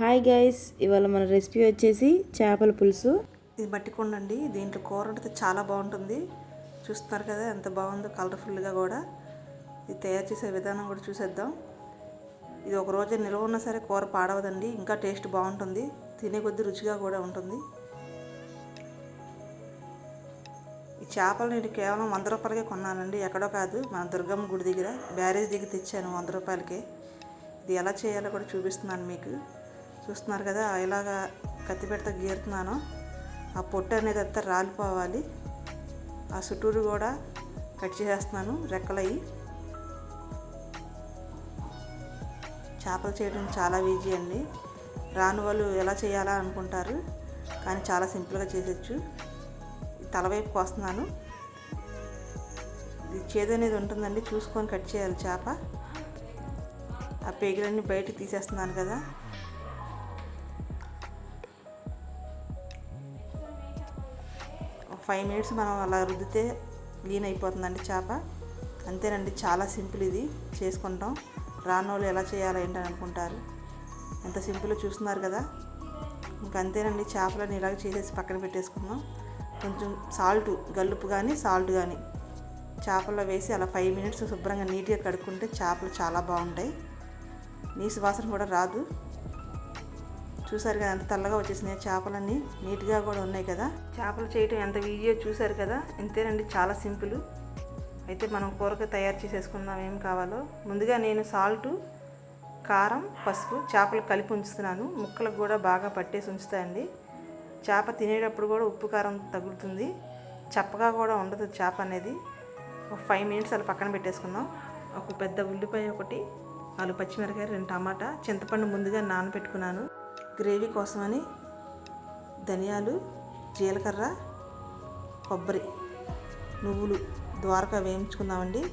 Hi guys ఇవాళ మన recipe వచ్చేసి చేపల పులుసు. ఇది మట్టి దీంట్లో కూర వండితే చాలా బాగుంటుంది. చూస్తున్నారు కదా ఎంత బాగుందో కలర్ఫుల్గా కూడా. ఇది తయారు చేసే విధానం కూడా చూసేద్దాం. ఇది ఒక రోజు నిల్వ ఉన్నా సరే కూర పాడవదండి ఇంకా టేస్ట్ బాగుంటుంది. తినే కొద్ది రుచిగా కూడా ఉంటుంది. ఈ చేపలు నేను కేవలం వంద రూపాయలకే కొన్నానండి ఎక్కడో కాదు మన దుర్గమ్మ గుడి దగ్గర. బ్యారేజ్ దగ్గర తెచ్చాను వంద రూపాయలకే. ఇది ఎలా చేయాలో కూడా చూపిస్తున్నాను మీకు. చూస్తున్నారు కదా ఇలాగా కత్తి పెడతా గీరుతున్నాను. ఆ పొట్టు అనేది అంతా రాలిపోవాలి. ఆ చుట్టూరు కూడా కట్ చేసేస్తున్నాను రెక్కలయ్యి. చేపలు చేయడం చాలా ఈజీ అండి. రాని వాళ్ళు ఎలా చేయాలా అనుకుంటారు కానీ చాలా సింపుల్గా చేసేచ్చు తలవైపు కోస్తున్నాను ఇది చేదు అనేది ఉంటుందండి చూసుకొని కట్ చేయాలి చేప. ఆ పేగులన్నీ బయటకు తీసేస్తున్నాను కదా. ఫైవ్ మినిట్స్ మనం అలా రుద్దితే క్లీన్ అయిపోతుందండి చేప. అంతేనండి చాలా సింపుల్ ఇది. చేసుకుంటాం. రానోళ్ళు ఎలా చేయాలో ఏంటని అనుకుంటారు. ఎంత సింపుల్ చూస్తున్నారు కదా. ఇంకంతేనండి అంతేనండి ఇలాగ చేసేసి పక్కన పెట్టేసుకుందాం. కొంచెం సాల్ట్ గల్లుపు కానీ సాల్ట్ కానీ చేపల్లో వేసి అలా ఫైవ్ మినిట్స్ శుభ్రంగా నీట్గా కడుక్కుంటే చేపలు చాలా బాగుంటాయి. నీసు వాసన కూడా రాదు. చూసారు కదా ఎంత తెల్లగా వచ్చేసినాయి. చేపలన్నీ నీట్గా కూడా ఉన్నాయి కదా. చేపలు చేయటం ఎంత ఈజీయో చూసారు కదా. ఇంతేనండి చాలా సింపుల్. అయితే మనం కూరగా తయారు చేసేసుకుందాం ఏం కావాలో. ముందుగా నేను సాల్ట్ కారం పసుపు చేపలు కలిపి ఉంచుతున్నాను. ముక్కలకు కూడా బాగా పట్టేసి ఉంచుతాయండి. చేప తినేటప్పుడు కూడా ఉప్పు కారం తగులుతుంది. చప్పగా కూడా ఉండదు చేప అనేది. ఒక ఫైవ్ మినిట్స్ అలా పక్కన పెట్టేసుకుందాం. ఒక పెద్ద ఉల్లిపాయ ఒకటి నాలుగు పచ్చిమిరకాయ రెండు టమాటా చింతపండు ముందుగా నానబెట్టుకున్నాను. గ్రేవీ కోసమని ధనియాలు జీలకర్ర కొబ్బరి నువ్వులు ద్వారకా వేయించుకుందామండి.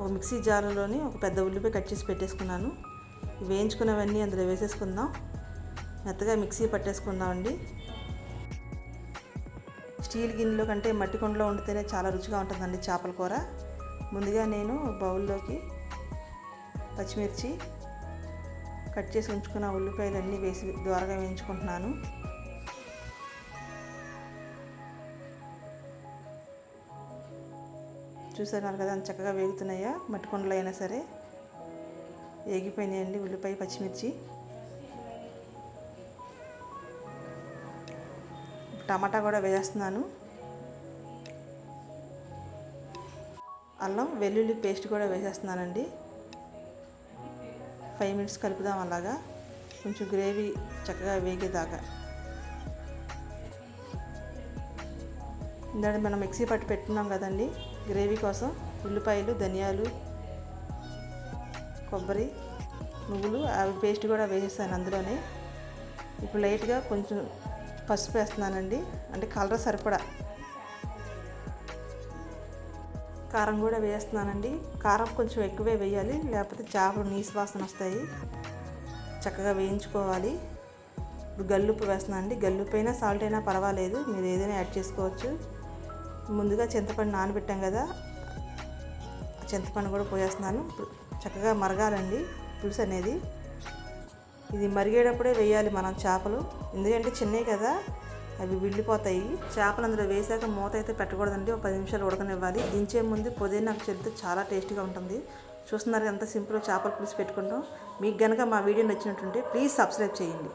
ఒక మిక్సీ జారులోని ఒక పెద్ద ఉల్లిపాయ కట్ చేసి పెట్టేసుకున్నాను. వేయించుకున్నవన్నీ అందులో వేసేసుకుందాం. మెత్తగా మిక్సీ పట్టేసుకుందామండి. స్టీల్ గిన్నెలో కంటే మట్టి కుండలో వండితేనే చాలా రుచిగా ఉంటుందండి చేపల కూర. ముందుగా నేను బౌల్లోకి పచ్చిమిర్చి కట్ చేసి ఉంచుకున్న ఉల్లిపాయలు అన్నీ వేసి ద్వారగా వేయించుకుంటున్నాను. చూసారు కదా చక్కగా వేగుతున్నాయా మట్టికొండలు అయినా సరే. వేగిపోయినాయండి ఉల్లిపాయ పచ్చిమిర్చి. టమాటా కూడా వేసేస్తున్నాను అల్లం వెల్లుల్లి పేస్ట్ కూడా వేసేస్తున్నానండి. ఫైవ్ మినిట్స్ కలుపుదాం అలాగా. కొంచెం గ్రేవీ చక్కగా వేగేదాకా. ఇందాక మనం మిక్సీ పట్టు పెట్టుకున్నాం కదండి గ్రేవీ కోసం ఉల్లిపాయలు ధనియాలు కొబ్బరి నువ్వులు అవి పేస్ట్ కూడా వేసేస్తాను అందులోనే. ఇప్పుడు లైట్గా కొంచెం పసుపు వేస్తున్నానండి అంటే కలర్ సరిపడా. కారం కూడా వేస్తున్నానండి. కారం కొంచెం ఎక్కువే వేయాలి. లేకపోతే చేపలు నీసు వాసన వస్తాయి. చక్కగా వేయించుకోవాలి. ఇప్పుడు గల్లుప్పు వేస్తున్నాను అండి. గల్లుప్పు అయినా సాల్ట్ అయినా పర్వాలేదు. మీరు ఏదైనా యాడ్ చేసుకోవచ్చు. ముందుగా చింతపండు నానబెట్టాం కదా. చింతపండు కూడా పోయేస్తున్నాను. చక్కగా మరగాలండి పులుసు అనేది. ఇది మరిగేటప్పుడే వేయాలి మనం చేపలు. ఎందుకంటే చిన్నవి కదా. అవి విడిపోతాయి. చేపలు అందులో వేసాక మూత అయితే పెట్టకూడదండి. ఒక పది నిమిషాలు ఉడకనివ్వాలి. దించే ముందు పుదీనాకు చెల్లితే చాలా టేస్టీగా ఉంటుంది. చూస్తున్నారు ఎంత సింపుల్ చేపల పులుసు పెట్టుకుంటాం. మీకు కనుక మా వీడియో నచ్చినట్టుంటే ప్లీజ్ సబ్స్క్రైబ్ చేయండి.